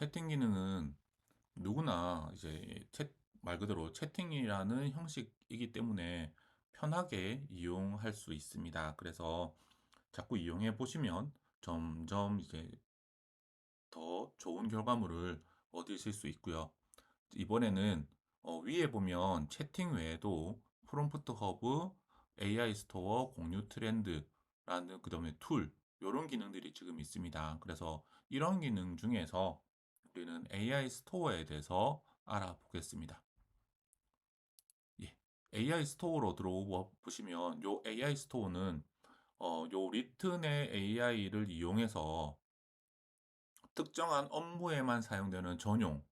채팅 기능은 누구나 이제 채, 말 그대로 채팅이라는 형식이기 때문에 편하게 이용할 수 있습니다. 그래서 자꾸 이용해 보시면 점점 이제 더 좋은 결과물을 얻으실 수 있고요. 이번에는 어, 위에 보면 채팅 외에도 프롬프트 허브, AI 스토어, 공유 트렌드라는 그 다음에 툴 이런 기능들이 지금 있습니다. 그래서 이런 기능 중에서 우리는 AI 스토어에 대해서 알아보겠습니다. 예, AI 스토어로 들어보시면 요 AI 스토어는 어, 요 리튼의 AI를 이용해서 특정한 업무에만 사용되는 전용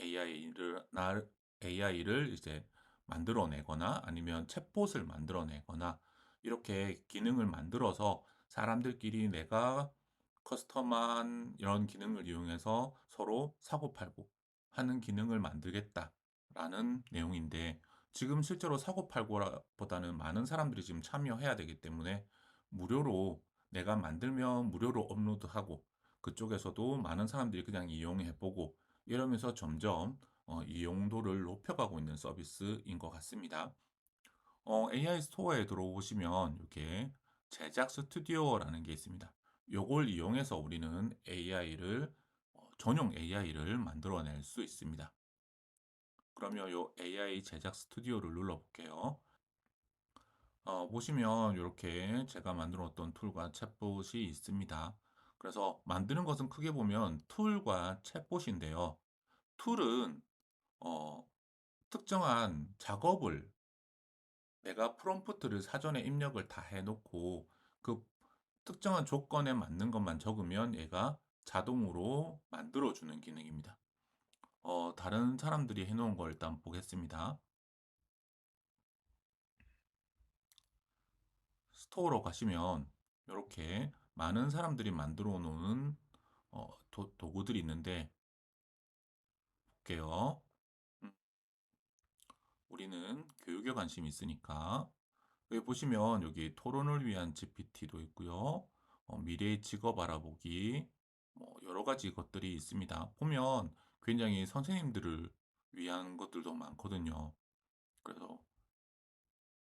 AI를 AI를 이제 만들어내거나 아니면 챗봇을 만들어내거나 이렇게 기능을 만들어서 사람들끼리 내가 커스텀한 이런 기능을 이용해서 서로 사고팔고 하는 기능을 만들겠다라는 내용인데 지금 실제로 사고팔고보다는 많은 사람들이 지금 참여해야 되기 때문에 무료로 내가 만들면 무료로 업로드하고 그쪽에서도 많은 사람들이 그냥 이용해보고 이러면서 점점 어, 이용도를 높여가고 있는 서비스인 것 같습니다. 어, AI 스토어에 들어오시면 이렇게 제작 스튜디오라는 게 있습니다. 요걸 이용해서 우리는 AI를 어, 전용 AI를 만들어낼 수 있습니다. 그러면 요 AI 제작 스튜디오를 눌러볼게요. 어, 보시면 이렇게 제가 만들었던 툴과 챗봇이 있습니다. 그래서 만드는 것은 크게 보면 툴과 챗봇인데요. 툴은 어, 특정한 작업을 내가 프롬프트를 사전에 입력을 다 해놓고 그 특정한 조건에 맞는 것만 적으면 얘가 자동으로 만들어주는 기능입니다. 어, 다른 사람들이 해놓은 걸 일단 보겠습니다. 스토어로 가시면 이렇게 많은 사람들이 만들어 놓은 어, 도, 구들이 있는데 볼게요. 음. 우리는 교육에 관심이 있으니까 여기 보시면 여기 토론을 위한 GPT도 있고요. 어, 미래의 직업 알아보기 뭐 여러 가지 것들이 있습니다. 보면 굉장히 선생님들을 위한 것들도 많거든요. 그래서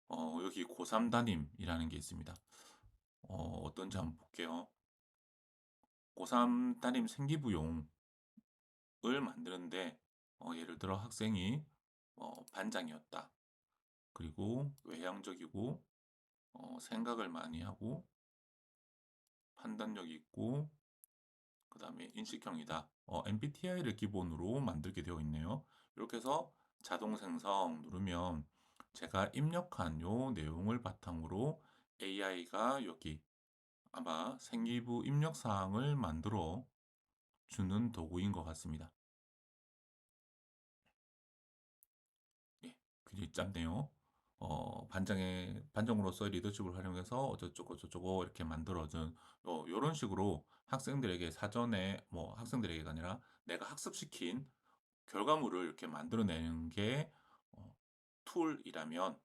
어, 여기 고3 담임이라는 게 있습니다. 어, 어떤지 한번 볼게요. 고3 담임 생기부용을 만드는데 어, 예를 들어 학생이 어, 반장이었다. 그리고 외향적이고 어, 생각을 많이 하고 판단력이 있고 그 다음에 인식형이다. 어, MBTI를 기본으로 만들게 되어 있네요. 이렇게 해서 자동 생성 누르면 제가 입력한 요 내용을 바탕으로 AI가 여기 아마 생기부 입력 사항을 만들어 주는 도구인 것 같습니다. 예, 굉장히 짧네요. 어, 반장의 반장으로서 리더십을 활용해서 어쩌고 저쩌고 이렇게 만들어준 어, 이런 식으로 학생들에게 사전에 뭐 학생들에게가 아니라 내가 학습시킨 결과물을 이렇게 만들어내는 게 어, 툴이라면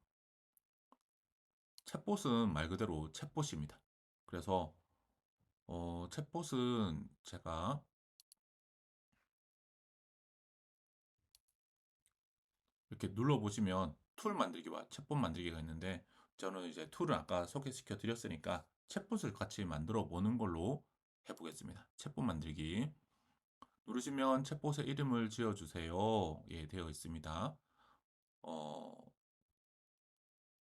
챗봇은 말 그대로 챗봇입니다. 그래서 어, 챗봇은 제가 이렇게 눌러 보시면 툴 만들기와 챗봇 만들기가 있는데 저는 이제 툴을 아까 소개시켜 드렸으니까 챗봇을 같이 만들어 보는 걸로 해보겠습니다. 챗봇 만들기 누르시면 챗봇의 이름을 지어주세요. 예, 되어 있습니다. 어,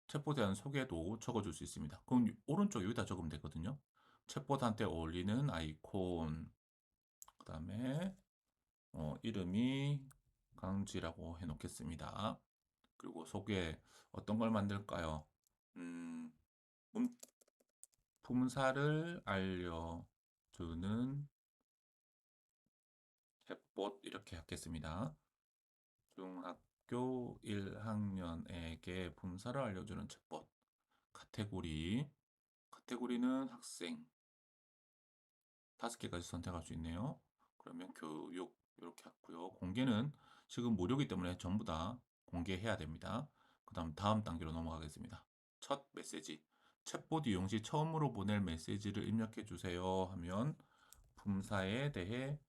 챗봇에 대한 소개도 적어줄 수 있습니다. 그럼 오른쪽 여기다 적으면 되거든요. 챗봇한테 어울리는 아이콘 그 다음에 어, 이름이 강지라고 해놓겠습니다. 그리고 소개 어떤 걸 만들까요? 음, 품사를 알려주는 챗봇 이렇게 하겠습니다. 중학교 1학년에게 품사를 알려주는 챗봇 카테고리 카테고리는 학생 다섯 개까지 선택할 수 있네요. 그러면 교육 이렇게 했고요. 공개는 지금 무료기 때문에 전부 다 공개해야 됩니다. 그 다음 다음 단계로 넘어가겠습니다. 첫 메시지 챗봇 이용 시 처음으로 보낼 메시지를 입력해 주세요 하면 품사에 대해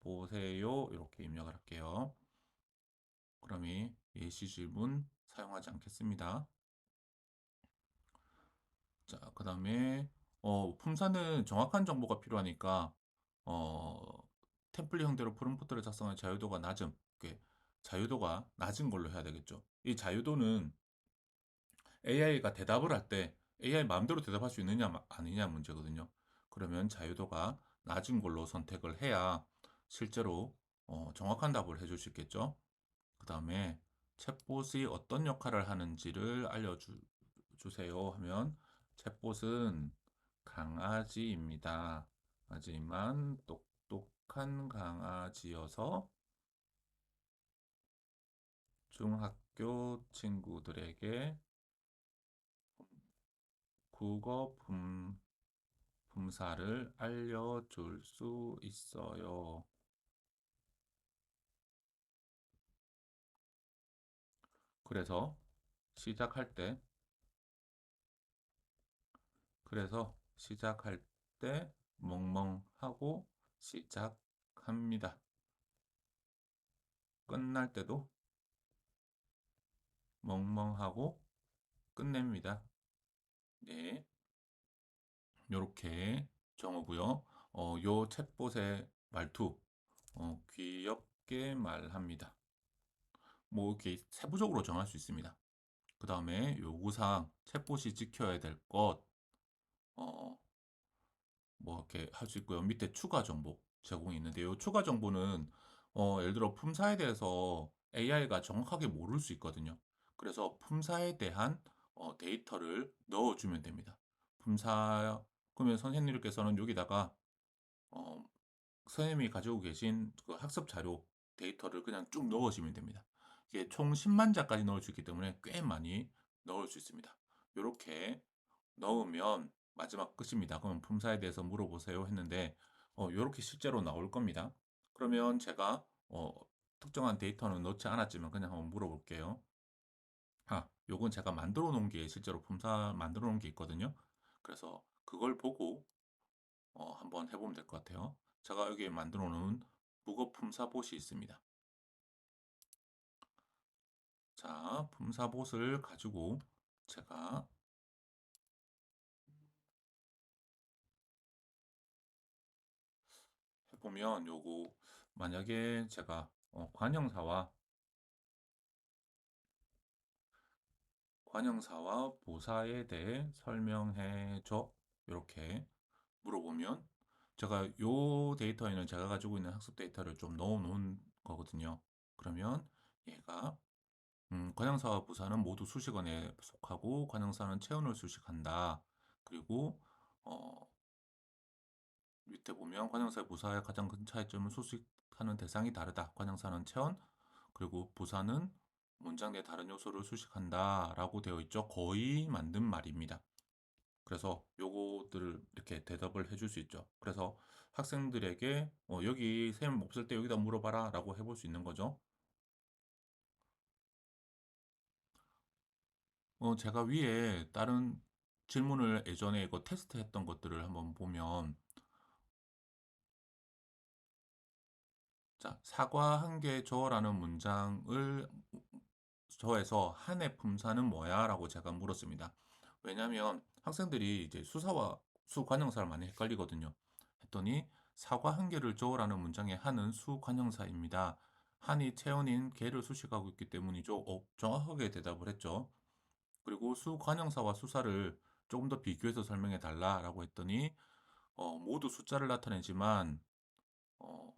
보세요. 이렇게 입력을 할게요. 그러면 예시 질문 사용하지 않겠습니다. 자, 그 다음에 어, 품사는 정확한 정보가 필요하니까 어, 템플릿 형태로 프롬프트를 작성할 자유도가 낮음, 그 자유도가 낮은 걸로 해야 되겠죠. 이 자유도는 AI가 대답을 할 때 AI 마음대로 대답할 수 있느냐 아니냐 문제거든요. 그러면 자유도가 낮은 걸로 선택을 해야 실제로 어, 정확한 답을 해줄 수 있겠죠. 그 다음에 챗봇이 어떤 역할을 하는지를 알려주세요 하면 챗봇은 강아지입니다. 하지만 똑똑한 강아지여서 중학교 친구들에게 국어 품, 품사를 알려줄 수 있어요. 그래서 시작할 때 그래서 시작할 때 멍멍하고 시작합니다. 끝날 때도 멍멍하고 끝냅니다. 네. 요렇게 정오고요. 어, 요 챗봇의 말투 어, 귀엽게 말합니다. 뭐 이렇게 세부적으로 정할 수 있습니다. 그 다음에 요구사항 챗봇이 지켜야 될 것, 어, 뭐 이렇게 할 수 있고요. 밑에 추가 정보 제공이 있는데 요. 추가 정보는 어, 예를 들어 품사에 대해서 AI가 정확하게 모를 수 있거든요. 그래서 품사에 대한 어, 데이터를 넣어주면 됩니다. 품사 그러면 선생님께서는 여기다가 어, 선생님이 가지고 계신 그 학습 자료 데이터를 그냥 쭉 넣어주면 됩니다. 이게 총 10만 자까지 넣을 수 있기 때문에 꽤 많이 넣을 수 있습니다. 이렇게 넣으면 마지막 끝입니다. 그럼 품사에 대해서 물어보세요 했는데 어, 이렇게 실제로 나올 겁니다. 그러면 제가 어, 특정한 데이터는 넣지 않았지만 그냥 한번 물어볼게요. 아, 요건 제가 만들어 놓은 게 실제로 품사 만들어 놓은 게 있거든요. 그래서 그걸 보고 어, 한번 해보면 될 것 같아요. 제가 여기 만들어 놓은 국어 품사봇이 있습니다. 자, 품사봇을 가지고 제가 해보면 요거 만약에 제가 어, 관형사와 관형사와 보사에 대해 설명해 줘. 이렇게 물어보면 제가 요 데이터에는 제가 가지고 있는 학습 데이터를 좀 넣어 놓은 거거든요. 그러면 얘가 음, 관형사와 부사는 모두 수식어에 속하고 관형사는 체온을 수식한다. 그리고 어, 밑에 보면 관형사의 부사의 가장 큰 차이점은 수식하는 대상이 다르다. 관형사는 체온 그리고 부사는 문장 내 다른 요소를 수식한다 라고 되어 있죠. 거의 만든 말입니다. 그래서 요거들을 이렇게 대답을 해줄 수 있죠. 그래서 학생들에게 어, 여기 쌤 없을 때 여기다 물어봐라 라고 해볼 수 있는 거죠. 어, 제가 위에 다른 질문을 예전에 이거 테스트 했던 것들을 한번 보면 자, 사과 한 개 줘라는 문장을 저에서 한 해 품사는 뭐야? 라고 제가 물었습니다. 왜냐면 학생들이 이제 수사와 수관형사를 많이 헷갈리거든요. 했더니 사과 한 개를 줘라는 문장의 한은 수관형사입니다. 한이 체온인 개를 수식하고 있기 때문이죠. 어, 정확하게 대답을 했죠. 그리고 수관형사와 수사를 조금 더 비교해서 설명해 달라라고 했더니 어, 모두 숫자를 나타내지만 어,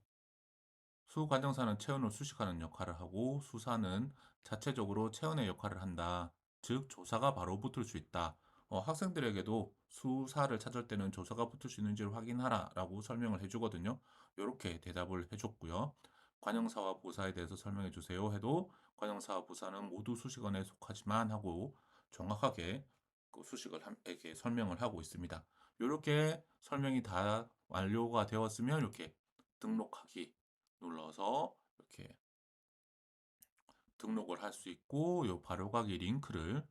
수관정사는 체온을 수식하는 역할을 하고 수사는 자체적으로 체온의 역할을 한다. 즉 조사가 바로 붙을 수 있다. 어, 학생들에게도 수사를 찾을 때는 조사가 붙을 수 있는지를 확인하라 라고 설명을 해주거든요. 이렇게 대답을 해줬고요. 관형사와 부사에 대해서 설명해 주세요 해도 관형사와 부사는 모두 수식어에 속하지만 하고 정확하게 그 수식을에게 설명을 하고 있습니다. 이렇게 설명이 다 완료가 되었으면 이렇게 등록하기 눌러서 이렇게 등록을 할 수 있고 요 바로가기 링크를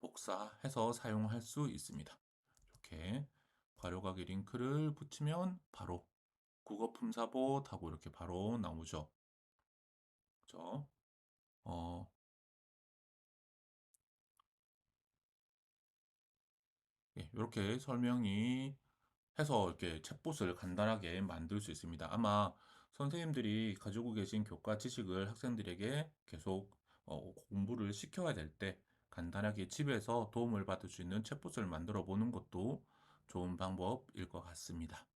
복사해서 사용할 수 있습니다. 이렇게 바로가기 링크를 붙이면 바로 국어 품사봇 하고 이렇게 바로 나오죠. 그죠? 어, 예, 이렇게 설명이 해서 이렇게 챗봇을 간단하게 만들 수 있습니다. 아마 선생님들이 가지고 계신 교과 지식을 학생들에게 계속 어, 공부를 시켜야 될 때 간단하게 집에서 도움을 받을 수 있는 챗봇을 만들어 보는 것도 좋은 방법일 것 같습니다.